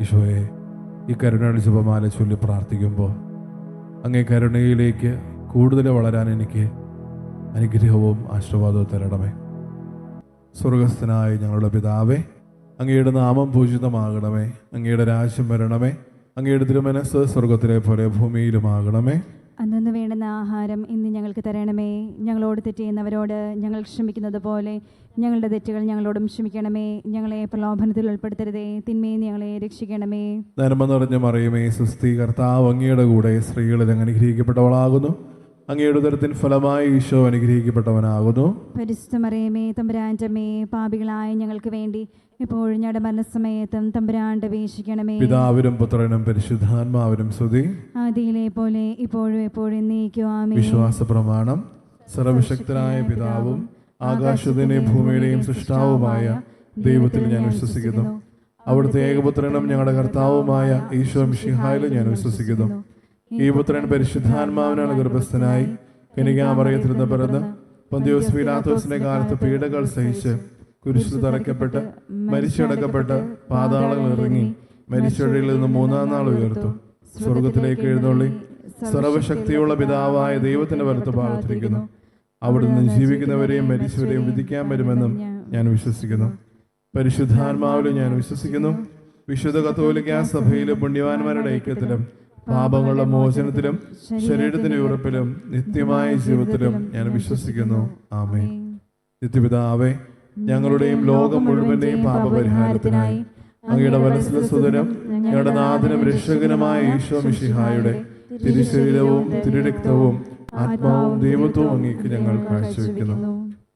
ഈശോയെ ഈ കരുണയുടെ ജപമാല ചൊല്ലി പ്രാർത്ഥിക്കുമ്പോൾ അങ്ങേ കരുണയിലേക്ക് കൂടുതൽ വളരാൻ എനിക്ക് അനുഗ്രഹവും ആശീർവാദവും തരണമേ. സ്വർഗസ്ഥനായ ഞങ്ങളുടെ പിതാവേ അങ്ങയുടെ നാമം പൂജിതമാകണമേ. അങ്ങയുടെ രാജ്യം വരണമേ. അങ്ങയുടെ തിരുമനസ് സ്വർഗത്തിലെ പോലെ ഭൂമിയിലുമാകണമേ. അന്നു വേണ്ടുന്ന ആഹാരം ഇന്ന് ഞങ്ങൾക്ക് തരണമേ. ഞങ്ങളോട് തെറ്റ് ചെയ്യുന്നവരോട് ഞങ്ങൾ ക്ഷമിക്കുന്നത് പോലെ ഞങ്ങളുടെ തെറ്റുകൾ ഞങ്ങളോടും ക്ഷമിക്കണമേ. ഞങ്ങളെ പ്രലോഭനത്തിൽ ഉൾപ്പെടുത്തരുതേ. തിന്മയെ ഞങ്ങളെ രക്ഷിക്കണമേ. നന്മ നിറഞ്ഞ മറിയുമേ സുസ്ഥീകർത്താവ് അങ്ങയുടെ കൂടെ സ്ത്രീകളിൽ അനുഗ്രഹിക്കപ്പെട്ടവളാകുന്നു. അങ്ങയുടെ ഉദരത്തിൻ ഫലമായി ഈശോ അനുഗ്രഹിക്കപ്പെട്ടവനാകുന്നു. പരിശുദ്ധമറിയമേ തമ്പുരാന്റമേ പാപികളായ ഞങ്ങൾക്ക് വേണ്ടി ഇപ്പോഴും ഞങ്ങളുടെ മരണസമയത്തും തമ്പുരാണ്ട് വീക്ഷിക്കണമേ. പിതാവിനും പുത്രനും പരിശുദ്ധാത്മാവിനും സ്തുതി. ആദിയിലെ പോലെ ഇപ്പോഴും എപ്പോഴും നീക്കുവാമേ. വിശ്വാസ പ്രമാണം സർവശക്തനായ പിതാവും ആകാശത്തിന്റെയും ഭൂമിയുടെയും സൃഷ്ടാവുമായ ദൈവത്തിൽ ഞാൻ വിശ്വസിക്കുന്നു. അവിടുത്തെ ഏകപുത്രനും ഞങ്ങളുടെ കർത്താവുമായ ഈശോ മിഷിഹായിലും ഞാൻ വിശ്വസിക്കുന്നു. ഈ പുത്രൻ പരിശുദ്ധാത്മാവിനാണ് ഗർഭസ്ഥനായി കനികാമറയത്തിൽ നിന്ന് പിറന്ന് പൊന്തിയോസ് പീലാത്തോസിന്റെ കാലത്ത് പീഡകൾ സഹിച്ച് കുരിശിൽ തറയ്ക്കപ്പെട്ട് മരിച്ചടക്കപ്പെട്ട് പാതാളങ്ങൾ ഇറങ്ങി മരിച്ചടയിൽ നിന്ന് മൂന്നാം നാൾ ഉയർത്തു. സ്വർഗത്തിലേക്ക് എഴുന്നള്ളി സർവശക്തിയുള്ള പിതാവായ ദൈവത്തിന്റെ വലത്ത് പാർത്തിരിക്കുന്നു. അവിടുന്ന് ജീവിക്കുന്നവരെയും മരിച്ചവരെയും വിധിക്കാൻ വരുമെന്നും ഞാൻ വിശ്വസിക്കുന്നു. പരിശുദ്ധാത്മാവിലും ഞാൻ വിശ്വസിക്കുന്നു. വിശുദ്ധ കത്തോലിക്ക സഭയിലും പുണ്യവാന്മാരുടെ ഐക്യത്തിലും പാപങ്ങളുടെ മോചനത്തിലും ശരീരത്തിന്റെ ഉറപ്പിലും നിത്യമായ ജീവിതത്തിലും ഞാൻ വിശ്വസിക്കുന്നു. ആമേ നിത്യപിതാവേ ഞങ്ങളുടെയും ലോകം മുഴുവന്റെയും പാപപരിഹാരത്തിനായി അങ്ങയുടെ മനസ്സിലെ സുതരം ഞങ്ങളുടെ നാഥനും രക്ഷകനുമായ ഈശോ മിഷിഹായുടെ തിരുശരീരവും തിരുരക്തവും ആത്മാവും ദൈവത്വവും അങ്ങേക്ക് ഞങ്ങൾ കാഴ്ചവെക്കുന്നു.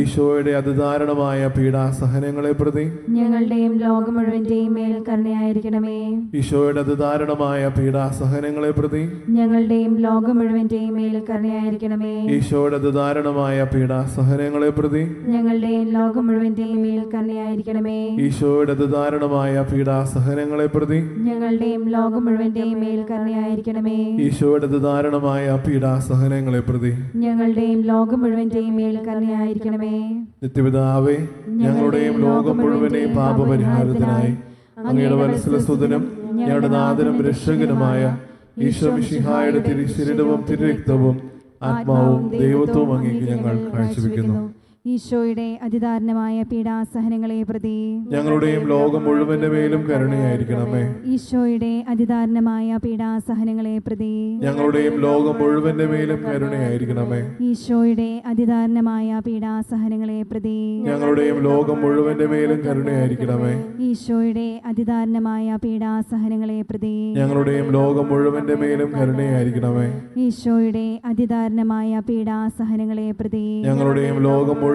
ഈശോയുടെ അതിദാരുണമായ പീഡാസഹനങ്ങളെ പ്രതി ഞങ്ങളുടെയും ലോകം മുഴുവന്റെയും മേൽ കരുണയായിരിക്കണമേ. ഈശോയുടെ അതിദാരുണമായ പീഡാസഹനങ്ങളെ പ്രതി ഞങ്ങളുടെയും ലോകം മുഴുവന്റെയും മേൽ കരുണയായിരിക്കണമേ. ഈശോയുടെ അതിദാരുണമായ പീഡാസഹനങ്ങളെ പ്രതി ഞങ്ങളുടെയും ലോകം മുഴുവന്റെയും മേൽ കരുണയായിരിക്കണമേ. ഈശോയുടെ അതിദാരുണമായ പീഡാസഹനങ്ങളെ പ്രതി ഞങ്ങളുടെയും ലോകം മുഴുവന്റെയും മേൽ കരുണയായിരിക്കണമേ. ഈശോയുടെ അതിദാരുണമായ പീഡാസഹനങ്ങളെ പ്രതി ഞങ്ങളുടെയും ലോകം മുഴുവന്റെയും മേൽ കരുണയായിരിക്കണമേ നിത്യപിതാവേ ഞങ്ങളുടെയും ലോകം മുഴുവനെയും പാപപരിഹാരത്തിനായി അങ്ങയുടെ മനസ്സിലെ സുതനും ഞങ്ങളുടെ നാഥനും രക്ഷകനുമായ ഈശോ മിശിഹായുടെ തിരുശരീരവും തിരുരക്തവും ആത്മാവും ദൈവത്വവും അങ്ങേക്ക് ഞങ്ങൾ കാഴ്ചവെക്കുന്നു. ഈശോയുടെ അതിദാരണമായ പീഡാസഹനങ്ങളെ പ്രതി ഞങ്ങളുടെയും ലോകം മുഴുവന്റെ മേലും കരുണയായിരിക്കണമേ. ഈശോയുടെ അതിദാരണമായ പീഡാസഹനങ്ങളെ പ്രതി ഞങ്ങളുടെയും ലോകം മുഴുവന്റെ മേലും കരുണയായിരിക്കണമേ. ഈശോയുടെ അതിദാരണമായ പീഡാസഹനങ്ങളെ പ്രതി ഞങ്ങളുടെയും ലോകം മുഴുവന്റെ മേലും കരുണയായിരിക്കണമേ. ഈശോയുടെ അതിദാരണമായ പീഡാസഹനങ്ങളെ പ്രതി ഞങ്ങളുടെയും ലോകം മുഴുവന്റെ മേലും കരുണയായിരിക്കണമേ. ഈശോയുടെ അതിദാരണമായ പീഡാസഹനങ്ങളെ പ്രതി ഞങ്ങളുടെയും ലോകം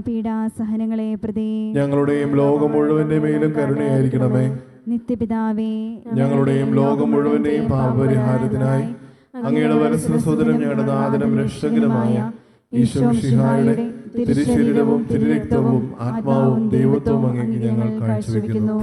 പീഡാസഹനങ്ങളെ പ്രതി ഞങ്ങളുടെയും ലോകം മുഴുവന്റെ മേലും കരുണയായിരിക്കണമേ. നിത്യപിതാവേ ഞങ്ങളുടെയും ലോകം മുഴുവന്റെയും പാപപരിഹാരത്തിനായി അങ്ങയുടെ വലസ്വ ഞങ്ങളുടെ നാദനം രക്ഷകരമായ ഈശോ ഷിഹായുടെ തിരുശരീരവും തിരുരക്തവും ആത്മാവും ദൈവത്വവും അങ്ങേക്ക് ഞങ്ങൾ കാഴ്ചവെക്കുന്നു.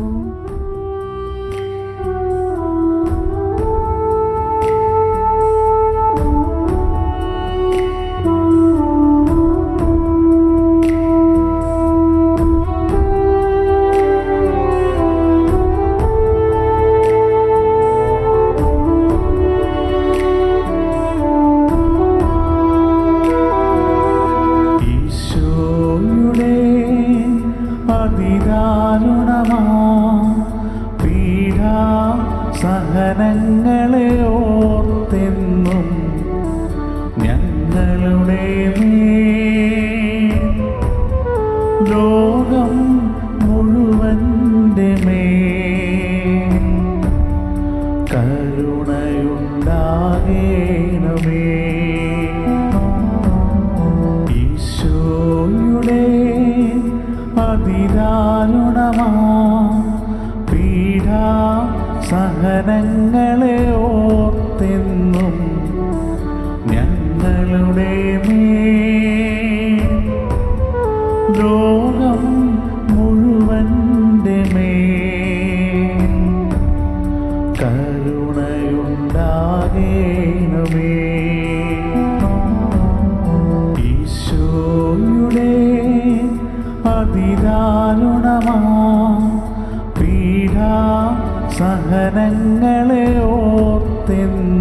ഞങ്ങളുടെ രോഗം മുഴുവന്റെ മേൽ കരുണയുണ്ടാകേണമേ. ഈശോയുടെ അതിദാരുണമാ പീഡ സഹനങ്ങളെ ഓർത്തെന്നും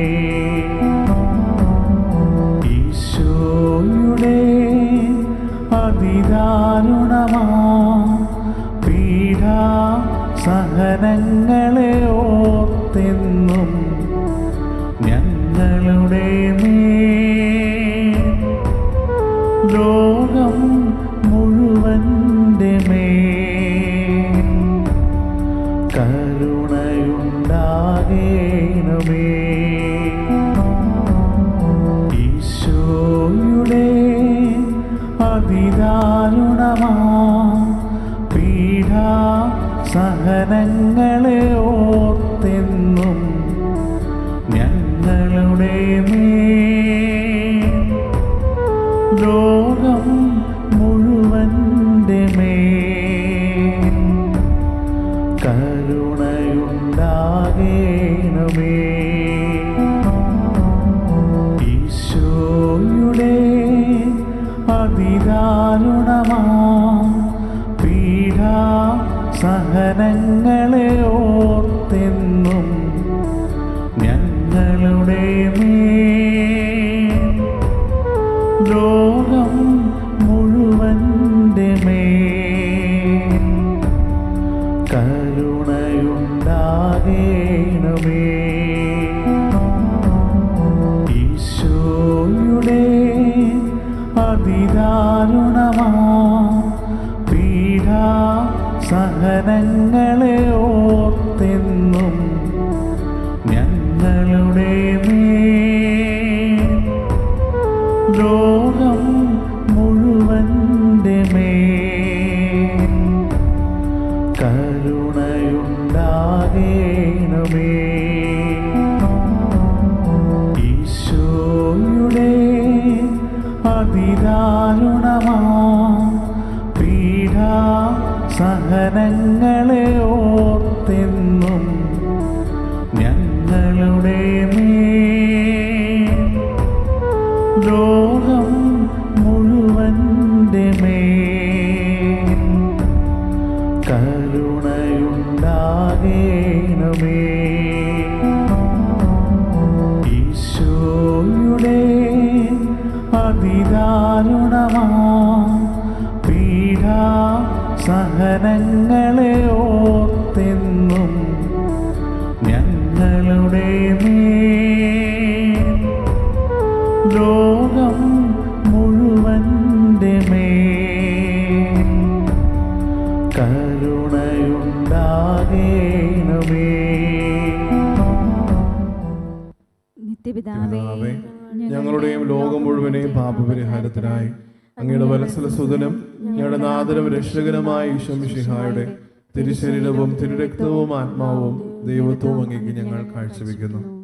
അതിദാരുണമാ പീഡാ സഹനങ്ങളെ ഓർത്തെന്നും ലോകം മുഴുവന്റെ മേ കരുണയുണ്ടാകേണമേ. ഞങ്ങളുടെയും ലോകം മുഴുവനെയും പാപപരിഹാരത്തിനായി അങ്ങയുടെ വലസല സുതനും ഞങ്ങളുടെ നാദനും രക്ഷകനുമായ ഈശ്വമിഷിഹായുടെ തിരുശരീരവും തിരുരക്തവും ആത്മാവും ദൈവത്വവും അങ്ങേക്ക് ഞങ്ങൾ കാഴ്ചവെക്കുന്നു.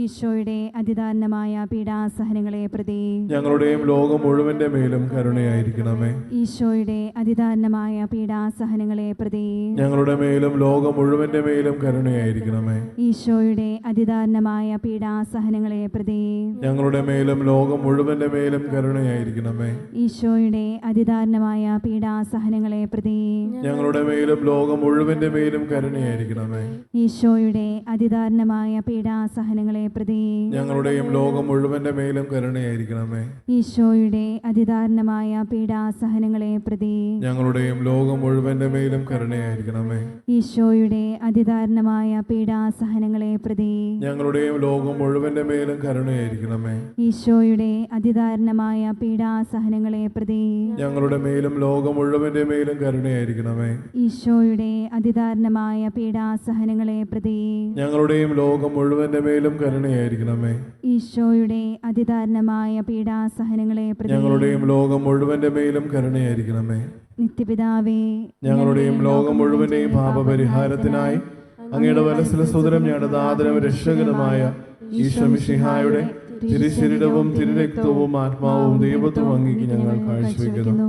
ഈശോയുടെ അതിദാനമായ പീഡാസഹനങ്ങളെ പ്രതി ഞങ്ങളുടെയും ലോകം മുഴുവന്റെ മേലും കരുണയായിരിക്കണമേ. ഈശോയുടെ അതിദാനമായ പീഡാസഹനങ്ങളെ പ്രതി ഞങ്ങളുടെ മേലും ലോകം മുഴുവന്റെ മേലും കരുണയായിരിക്കണമേ. ഈശോയുടെ അതിദാനമായ പീഡാസഹനങ്ങളെ പ്രതി ഞങ്ങളുടെ മേലും ലോകം മുഴുവന്റെ മേലും കരുണയായിരിക്കണമേ. ഈശോയുടെ അതിദാനമായ പീഡാസഹനങ്ങളെ പ്രതി ഞങ്ങളുടെ മേലും ലോകം മുഴുവന്റെ മേലും കരുണയായിരിക്കണമേ. ഈശോയുടെ അതിദാനമായ പീഡാസഹനങ്ങളെ പ്രതി ഞങ്ങളുടെയും ലോകം മുഴുവന്റെ മേലും കരുണയായിരിക്കണമേ. ഈശോയുടെ അതിദാരണമായ പീഡാസഹനങ്ങളെ പ്രതി ഞങ്ങളുടെയും ലോകം മുഴുവന്റെ മേലും കരുണയായിരിക്കണമേ. ഈശോയുടെ അതിദാരണമായ പീഡാസഹനങ്ങളെ പ്രതി ഞങ്ങളുടെയും ലോകം മുഴുവന്റെ മേലും കരുണയായിരിക്കണമേ. ഈശോയുടെ അതിദാരണമായ പീഡാസഹനങ്ങളെ പ്രതി ഞങ്ങളുടെ മേലും ലോകം മുഴുവന്റെ മേലും കരുണയായിരിക്കണമേ. ഈശോയുടെ അതിദാരണമായ പീഡാസഹനങ്ങളെ പ്രതി ഞങ്ങളുടെയും ലോകം മുഴുവന്റെ മേലും കരുണയായിരിക്കണമേ ഈശോയുടെ അതിദാരുണമായ പീഡാസഹനങ്ങളെ ഞങ്ങളുടെയും ലോകം മുഴുവന്റെ മേലും കരുണയായിരിക്കണമേ. നിത്യപിതാവേ ഞങ്ങളുടെയും ലോകം മുഴുവന്റെയും പാപപരിഹാരത്തിനായി അങ്ങയുടെ വലസിലെ സുതരം ഞങ്ങളുടെ ആദരവ് രക്ഷകനുമായ ഈശ്വമിഷിഹായുടെ തിരുശരീരവും തിരുരക്തവും ആത്മാവും ദൈവത്വം അങ്ങേക്ക് ഞങ്ങൾ കാഴ്ചവെക്കുന്നു.